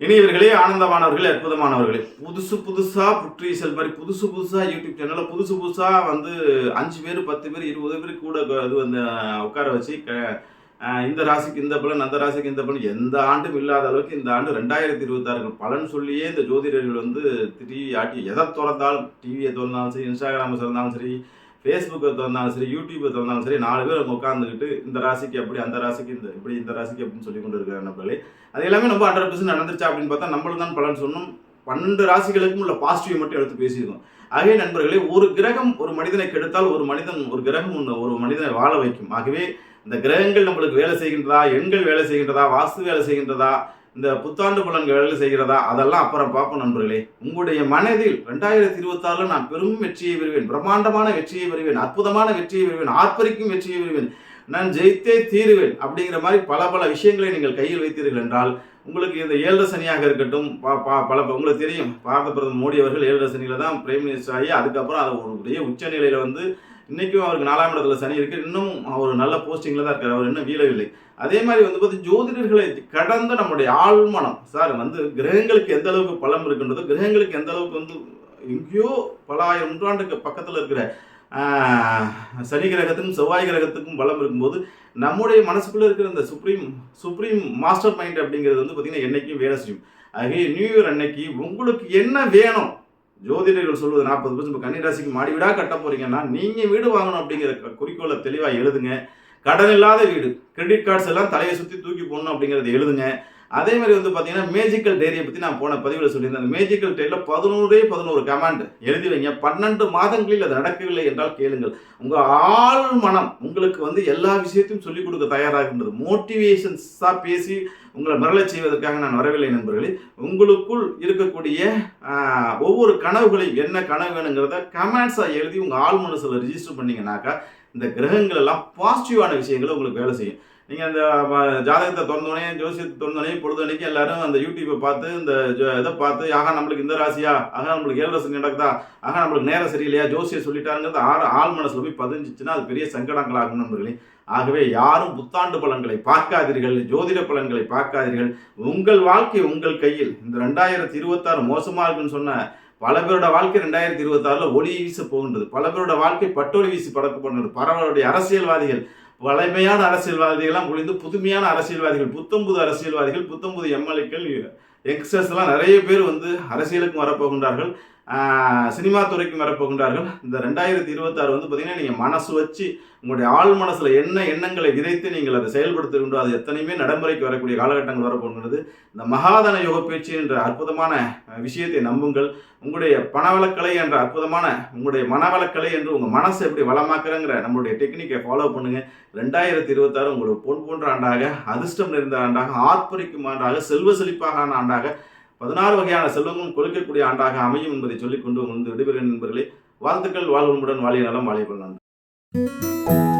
இனியவர்களே ஆனந்தமானவர்களே அற்புதமானவர்களே. புதுசு புதுசா புற்றீசல் மாதிரி புதுசு புதுசாக யூடியூப் சேனலில் புதுசு புதுசாக வந்து அஞ்சு பேர் பத்து பேர் இருபது பேர் கூட இது வந்து உட்கார வச்சு க- இந்த ராசிக்கு இந்த பலன் அந்த ராசிக்கு இந்த பலன் எந்த ஆண்டும் இல்லாத அளவுக்கு இந்த ஆண்டு ரெண்டாயிரத்தி இருபத்தாறு பலன் சொல்லியே இந்த ஜோதிடர்கள் வந்து டிவி ஆட்டி எதை திறந்தாலும் டிவியை திறந்தாலும் சரி இன்ஸ்டாகிராமை திறந்தாலும் சரி ஃபேஸ்புக்கை திறந்தாலும் சரி யூடியூப்பை திறந்தாலும் சரி நாலு பேர் அங்கே உட்காந்துக்கிட்டு இந்த ராசிக்கு அப்படி அந்த ராசிக்கு இந்த இப்படி இந்த ராசிக்கு அப்படின்னு சொல்லி கொண்டு இருக்கிற நண்பர்களே. அது எல்லாமே நம்ம ஹண்ட்ரட் பர்சன்ட் நடந்துருச்சா அப்படின்னு பார்த்தா நம்மளும் தான் பலன் சொன்னோம். பன்னெண்டு ராசிகளுக்கும் உள்ள பாசிட்டிவ் மட்டும் எடுத்து பேசியிருக்கோம். ஆகவே நண்பர்களே ஒரு கிரகம் ஒரு மனிதனை கெடுத்தால் ஒரு மனிதன் ஒரு கிரகம் ஒன்று ஒரு மனிதனை வாழ வைக்கும். ஆகவே இந்த கிரகங்கள் நம்மளுக்கு வேலை செய்கின்றதா எண்கள் வேலை செய்கின்றதா வாஸ்து வேலை செய்கின்றதா இந்த புத்தாண்டு பலன்கள் செய்கிறதா? அதெல்லாம் அப்புறம் பார்ப்போம் நண்பர்களே. உங்களுடைய மனதில் ரெண்டாயிரத்தி இருபத்தாறுல நான் பெரும் வெற்றியை பெறுவேன். பிரம்மாண்டமான வெற்றியை பெறுவேன். அற்புதமான வெற்றியை பெறுவேன். ஆர்ப்பரிக்கும் வெற்றியை பெறுவேன். நான் ஜெயித்தே தீருவேன் அப்படிங்கிற மாதிரி பல பல விஷயங்களை நீங்கள் கையில் வைத்தீர்கள் என்றால் உங்களுக்கு இந்த ஏழரசனியாக இருக்கட்டும் பா- பா- பல உங்களுக்கு தெரியும் பாரத பிரதமர் மோடி அவர்கள் ஏழரை சனியில தான் பிரைம் மினிஸ்டர் ஆகி அதுக்கப்புறம் அது ஒரு உச்சநிலையில் உச்ச நிலையில வந்து இன்னைக்கும் அவருக்கு நாலாம் இடத்துல சனி இருக்கு. இன்னும் அவர் நல்ல போஸ்டிங்ல தான் இருக்காரு. அவர் இன்னும் வீழவில்லை. அதே மாதிரி வந்து பார்த்து ஜோதிடர்களை கடந்த நம்முடைய ஆழ்மனம் சார் வந்து கிரகங்களுக்கு எந்த அளவுக்கு பலம் இருக்கின்றதோ கிரகங்களுக்கு எந்த அளவுக்கு வந்து எங்கேயோ பல ஆயிரம் நூற்றாண்டுக்கு பக்கத்தில் இருக்கிற சனி கிரகத்துக்கும் செவ்வாய் கிரகத்துக்கும் பலம் இருக்கும்போது நம்முடைய மனசுக்குள்ளே இருக்கிற இந்த சுப்ரீம் சுப்ரீம் மாஸ்டர் மைண்ட் அப்படிங்கிறது வந்து பார்த்திங்கன்னா என்னைக்கும் வேலை செய்யும். ஆகவே நியூ இயர் அன்னைக்கு உங்களுக்கு என்ன வேணும்? ஜோதிடர்கள் சொல்வது நாற்பது பர்சன்ட். கன்னி ராசிக்கு மாடி வீடாக கட்ட போகிறீங்கன்னா நீங்கள் வீடு வாங்கணும் அப்படிங்கிற க- குறிக்கோளை தெளிவாக எழுதுங்க. கடன் இல்லாத வீடு கிரெடிட் கார்ட்ஸ் எல்லாம் தலையை சுற்றி தூக்கி போடணும் அப்படிங்கறத எழுதுங்க. அதே மாதிரி வந்து பார்த்தீங்கன்னா மேஜிக்கல் டைரியை பற்றி நான் போன பதிவில் சொல்லியிருந்தேன். அந்த மேஜிக்கல் டைரியில் பதினோரே பதினோரு கமாண்ட் எழுதி வைங்க. பன்னெண்டு மாதங்களில் அது நடக்கவில்லை என்றால் கேளுங்கள். உங்கள் ஆள் மனம் உங்களுக்கு வந்து எல்லா விஷயத்தையும் சொல்லிக் கொடுக்க தயாராகின்றது மோட்டிவேஷன்ஸாக பேசி உங்களை மிரளச் செய்வதற்காக நான் வரவில்லை நண்பர்களே. உங்களுக்குள் இருக்கக்கூடிய ஒவ்வொரு கனவுகளையும் என்ன கனவு வேணுங்கிறத கமெண்ட்ஸாக எழுதி உங்கள் ஆள் மனசில் ரிஜிஸ்டர் பண்ணீங்கன்னாக்கா இந்த கிரகங்கள் எல்லாம் பாசிட்டிவான விஷயங்களை உங்களுக்கு வேலை செய்யும். நீங்கள் அந்த ஜாதகத்தை திறந்தோடனே ஜோசியத்தை திறந்தோடனே பொழுதுனைக்கு எல்லாரும் அந்த யூடியூப்பை பார்த்து இந்த இதை பார்த்து ஆகா நம்மளுக்கு இந்த ராசியா? ஆகா நம்மளுக்கு ஏழு ரசம் நடக்குதா ஆகா நம்மளுக்கு நேரம் சரியில்லையா? ஜோசியை சொல்லிட்டாருங்கிறது ஆறு ஆள் மனசில் போய் பதிஞ்சிச்சுன்னா அது பெரிய சங்கடங்களாகும் நண்பர்களே. ஆகவே யாரும் புத்தாண்டு பலன்களை பார்க்காதீர்கள் ஜோதிட பலன்களை பார்க்காதீர்கள். உங்கள் வாழ்க்கை உங்கள் கையில். இந்த ரெண்டாயிரத்தி இருபத்தாறு மோசமாக இருக்குன்னு சொன்ன பல பேரோட வாழ்க்கை ரெண்டாயிரத்தி இருபத்தாறுல ஒளி வீச போகின்றது. பல பேரோட வாழ்க்கை பட்டொளி வீசி பறக்க போகின்றது. பலருடைய அரசியல்வாதிகள் வளமையான அரசியல்வாதிகள்லாம் ஒழிந்து புதுமையான அரசியல்வாதிகள் புத்தம்புது அரசியல்வாதிகள் புத்தம் புது எம்எல்ஏக்கள் எக்ஸஸ்லாம் நிறைய பேர் வந்து அரசியலுக்கு வரப்போகின்றார்கள். சினிமா துறைக்கும் வரப்போகின்றார்கள். இந்த ரெண்டாயிரத்தி இருபத்தாறு வந்து பார்த்தீங்கன்னா நீங்கள் மனசு வச்சு உங்களுடைய ஆள் மனசில் என்ன எண்ணங்களை விதைத்து நீங்கள் அதை செயல்படுத்துகின்றோ அது எத்தனையுமே நடைமுறைக்கு வரக்கூடிய காலகட்டங்கள் வரப்போகின்றது. இந்த மகாதன யோக பேச்சு என்ற அற்புதமான விஷயத்தை நம்புங்கள். உங்களுடைய பணவளக்கலை என்ற அற்புதமான உங்களுடைய மனவளக்கலை என்று உங்கள் மனசை எப்படி வளமாக்குறங்கிற நம்மளுடைய டெக்னிக்கை ஃபாலோ பண்ணுங்கள் ரெண்டாயிரத்தி இருபத்தாறு உங்களுக்கு பொன் போன்ற ஆண்டாக அதிர்ஷ்டம் நிறைந்த ஆண்டாக ஆர்ப்பரிக்கும் ஆண்டாக செல்வ செழிப்பாக ஆண்டாக பதினாறு வகையான செல்வங்களும் கொழுக்கக்கூடிய ஆண்டாக அமையும் என்பதை சொல்லிக்கொண்டு வந்து விடுபெறுகிறேன் நண்பர்களே. வாழ்த்துக்கள் வாழ்வுடன் வாழிய நலம் வாழிய நன்றி